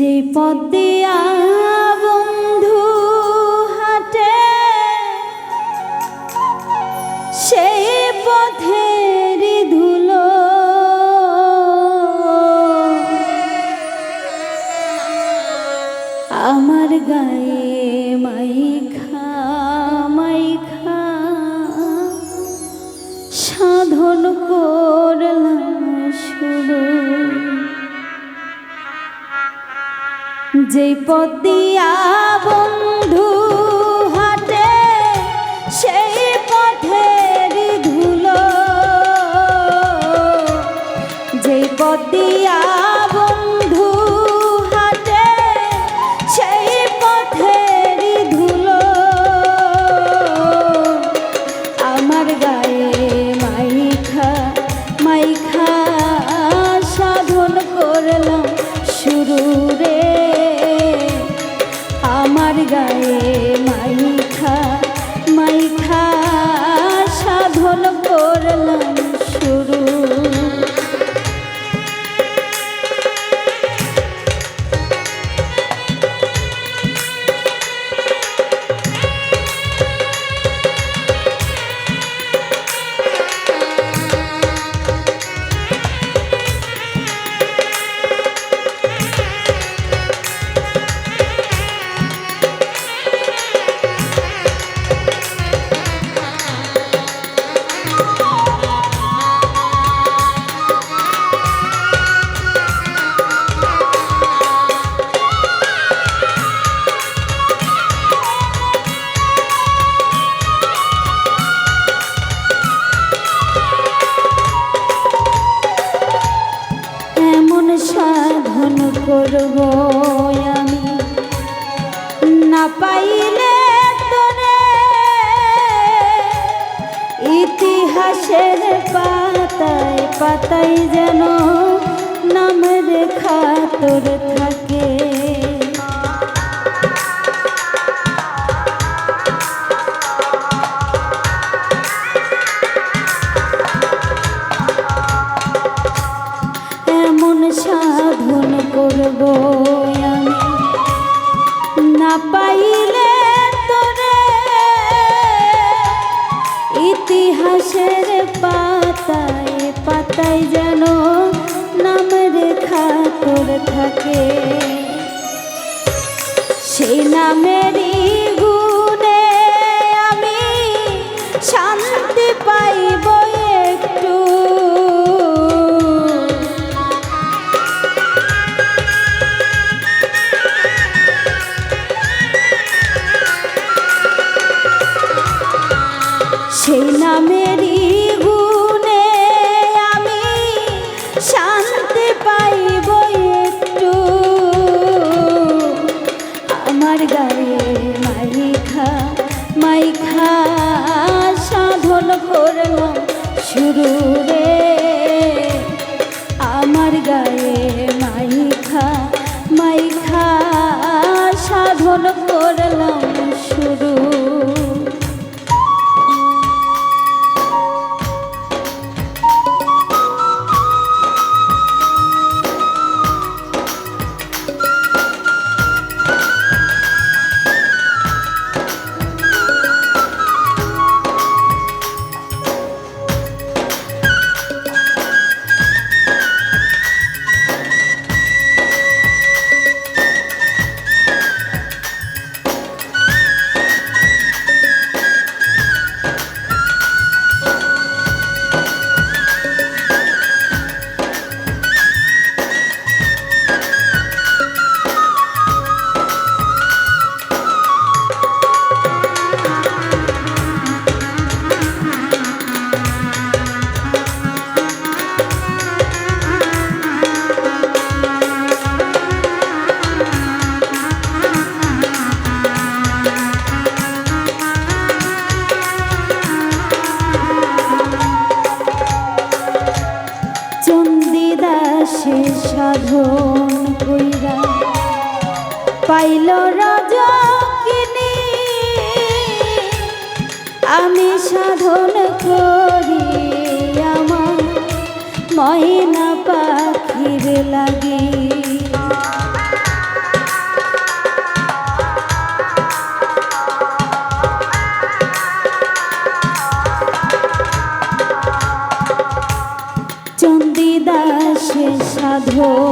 যে পথ বন্ধু হাটে সেই পথের ধুলো। আমার গায়ে মাইখা মাইখা সাধন করলাম শুরু। যে পথ দিয়া বন্ধু পাতায় যেন নাম রেখা তোর থাকে। এমন সাধন করব। থাকে। সেই নামেরই শুরু সাধন কইরা পাইল রজকিনী। আমি সাধন করি আমার ময়না পাখির লাগি। Oh.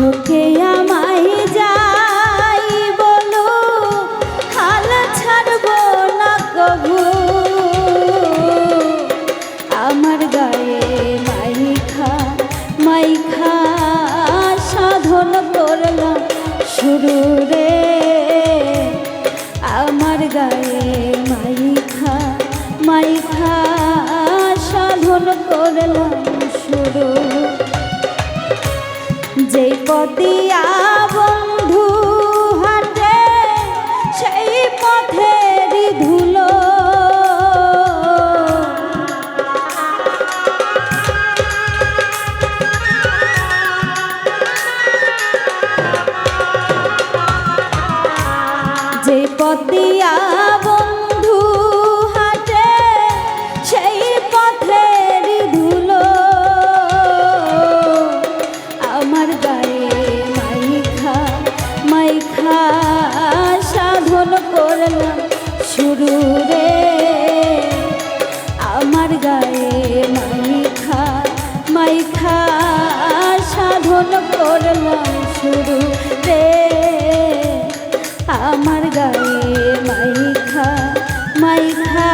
চোখে দিয়া শুরু রে। আমার গায়ে মাইখা মাইখা সাধন করলাম শুরু রে। আমার গায়ে মাইখা মাইখা